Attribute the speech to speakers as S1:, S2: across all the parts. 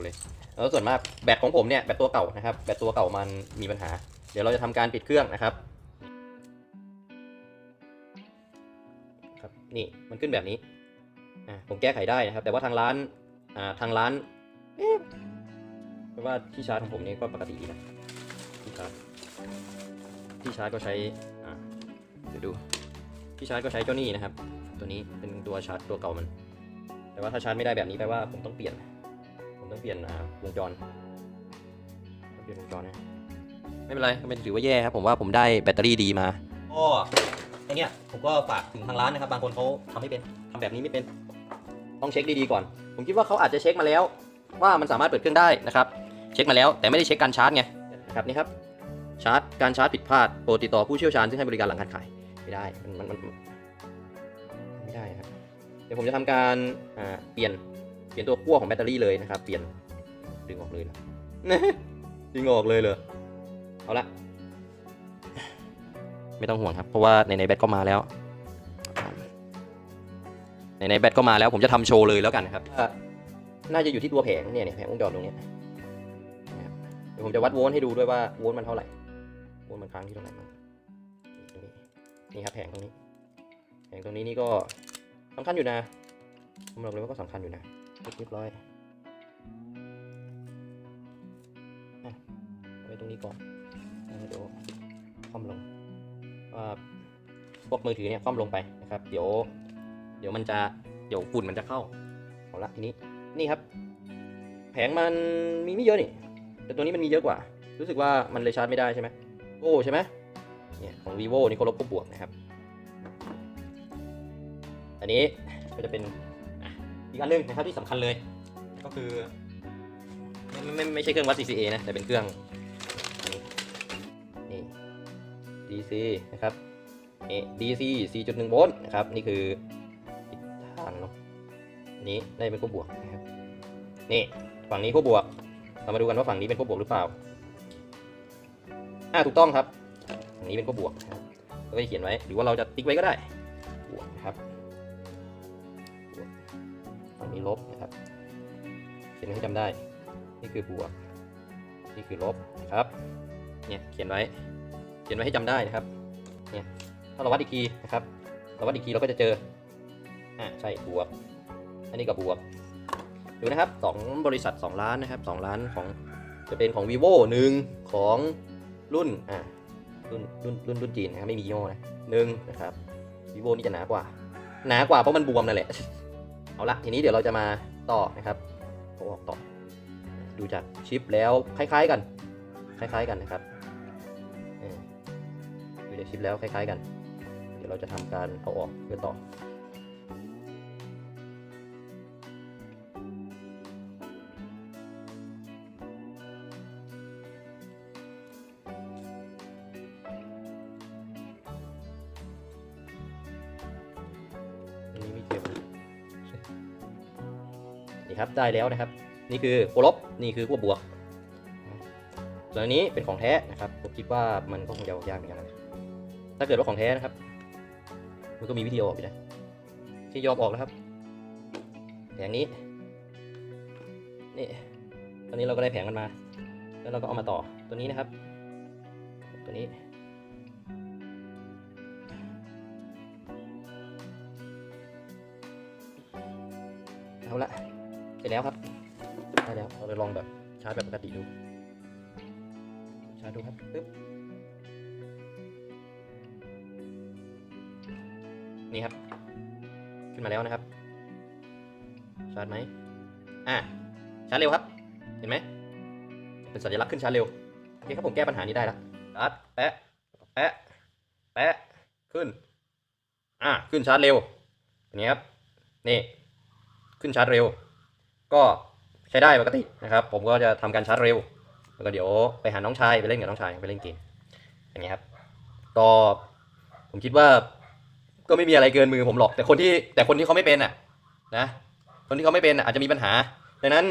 S1: ดูเลยแล้วส่วนมากแบตของผมเนี่ยแบตตัวเก่านะครับแบตตัวเก่ามันมีปัญหา เดี๋ยวเราจะทำการปิดเครื่องนะครับครับนี่มันขึ้นแบบนี้อ่าผมแก้ไขได้นะครับ แต่ว่าทางร้านอ่าทางร้านเอ๊ะว่าที่ชาร์จของผมนี่ก็ปกติดีนะที่ชาร์จที่ชาร์จก็ใช้อ่าเดี๋ยวดูที่ชาร์จก็ใช้เจ้านี่นะครับ ตัวนี้เป็นตัวชาร์จตัวเก่ามัน แต่ว่าถ้าชาร์จไม่ได้แบบนี้แปลว่าผมต้องเปลี่ยน ต้องเปลี่ยนอ่าวงจรต้องเปลี่ยนวงจรนะไม่เป็นไรก็ไม่ถือว่าแย่ครับผมว่าผมได้แบตเตอรี่ดีมาก็ไอเนี้ยผมก็ฝากถึงทางร้านนะครับบางคนเขาทำไม่เป็นทำแบบนี้ไม่เป็น ต้องเช็คดีๆก่อน ผมคิดว่าเขาอาจจะเช็คมาแล้ว ว่ามันสามารถเปิดเครื่องได้นะครับ เช็คมาแล้วแต่ไม่ได้เช็คการชาร์จไงนะครับนี่ครับชาร์จการชาร์จผิดพลาดโปรดติดต่อผู้เชี่ยวชาญซึ่งให้บริการหลังการขายไม่ได้มันมันมันไม่ได้นะครับเดี๋ยวผมจะทำการอ่าเปลี่ยน เปลี่ยนตัวขั้วของแบตเตอรี่เลยนะครับ เปลี่ยนดึงออกเลยนะดึงออกเลยเลยเอาละไม่ต้องห่วงครับ เพราะว่าในในแบตก็มาแล้วในในแบตก็มาแล้วผมจะทำโชว์เลยแล้วกันนะครับว่าน่าจะอยู่ที่ตัวแผงเนี่ยเนี่ยแผงวงจรตรงเนี้ยนะครับเดี๋ยวผมจะวัดโวลต์ให้ดูด้วยว่าโวลต์มันเท่าไหร่โวลต์มันค้างที่เท่าไหร่บ้างตรงนี้นี่ครับแผงตรงนี้ แผงตรงนี้นี่ก็สำคัญอยู่นะผมบอกเลยว่าก็สำคัญอยู่นะ เรียบร้อยไว้ตรงนี้ก่อนเดี๋ยวคว่ำลงว่าพวกมือถือเนี่ยคว่ำลงไปนะครับ เดี๋ยว เดี๋ยวมันจะ เดี๋ยวฝุ่นมันจะเข้า เอาละทีนี้ นี่ครับ แผงมันมีไม่เยอะนี่ แต่ตัวนี้มันมีเยอะกว่า รู้สึกว่ามันเลยชาร์จไม่ได้ใช่ไหมโอ้ใช่ไหมเนี่ยของ vivo นี่ก็ลบก็บวกนะครับ อันนี้ก็จะเป็น อีกอันหนึงนะครับที่สำคัญเลย ก็คือไม่ไม่ไม่ไม่ใช่เครื่องวัด CCA นะ แต่เป็นเครื่อง นี่ DC นะครับนี่ DC 4.1 โวลต์นะครับ นี่คือทิศทางเนาะนี้ได้เป็นขั้วบวกนะครับนี่ฝั่งนี้ขั้วบวก เรามาดูกันว่าฝั่งนี้เป็นขั้วบวกหรือเปล่าอ่าถูกต้องครับฝั่งนี้เป็นขั้วบวกนะครับก็จะเขียนไว้ หรือว่าเราจะติ๊กไว้ก็ได้บวกนะครับ ฝั่งนี้ลบนะครับเขียนให้จำได้ นี่คือบวก นี่คือลบนะครับ เนี่ยเขียนไว้ เขียนไว้ให้จำได้นะครับ เนี่ยถ้าเราวัดอีกทีนะครับ เราวัดอีกทีเราก็จะเจอ อ่าใช่บวก อันนี้ก็บวก ดูนะครับสองบริษัท 2 ล้านนะครับ 2 ล้านของจะเป็นของ vivo หนึ่งของรุ่น อ่ารุ่นรุ่นรุ่นรุ่นจีนนะครับไม่มียี่ห้อนะหนึ่งนะครับ vivo นี่จะหนากว่า หนากว่าเพราะมันบวมนั่นแหละ เอาละทีนี้เดี๋ยวเราจะมาต่อนะครับเอาออกต่อ ดูจากชิปแล้วคล้าย ๆกัน คล้าย ๆกันนะครับดูจากชิปแล้วคล้าย ๆ กัน เดี๋ยวเราจะทำการเอาออกเพื่อต่อ ครับได้แล้วนะครับ นี่คือขั้วลบนี่คือขั้วบวก ส่วนอันนี้เป็นของแท้นะครับผมคิดว่ามันก็คงจะออกยากเหมือนกันนะถ้าเกิดว่าของแท้นะครับ มันก็มีวิธีออกอยู่นะที่ยอมออกแล้วครับแผงนี้นี่ตอนนี้เราก็ได้แผงมันมา แล้วเราก็เอามาต่อตัวนี้นะครับ ตัวนี้เอาละ เสร็จแล้วครับได้แล้วเราจะลองแบบชาร์จแบบปกติดู ชาร์จดูครับปึ๊บนี่ครับ ขึ้นมาแล้วนะครับ ชาร์จไหมอะชาร์จเร็วครับ เห็นไหมเป็นสัญลักษณ์ขึ้นชาร์จเร็วโอเคครับผมแก้ปัญหานี้ได้แล้วชาร์จแปะแปะแปะขึ้น อะขึ้นชาร์จเร็วอย่างนี้ครับนี่ขึ้นชาร์จเร็ว ก็ใช้ได้ปกตินะครับ ผมก็จะทำการชาร์จเร็ว แล้วก็เดี๋ยวไปหาน้องชายไปเล่นกับน้องชายไปเล่นเกมอย่างเงี้ยครับก็ผมคิดว่าก็ไม่มีอะไรเกินมือผมหรอก แต่คนที่แต่คนที่เขาไม่เป็นอะนะคนที่เขาไม่เป็นอะอาจจะมีปัญหาดังนั้น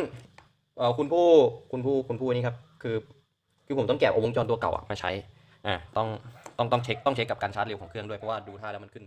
S1: คุณผู้คุณผู้คุณผู้นี่ครับคือคือผมต้องแกะวงจรตัวเก่าอะมาใช้อ่าต้องต้องต้องเช็คต้องเช็คกับการชาร์จเร็วของเครื่องด้วยเพราะว่าดูท่าแล้วมันขึ้น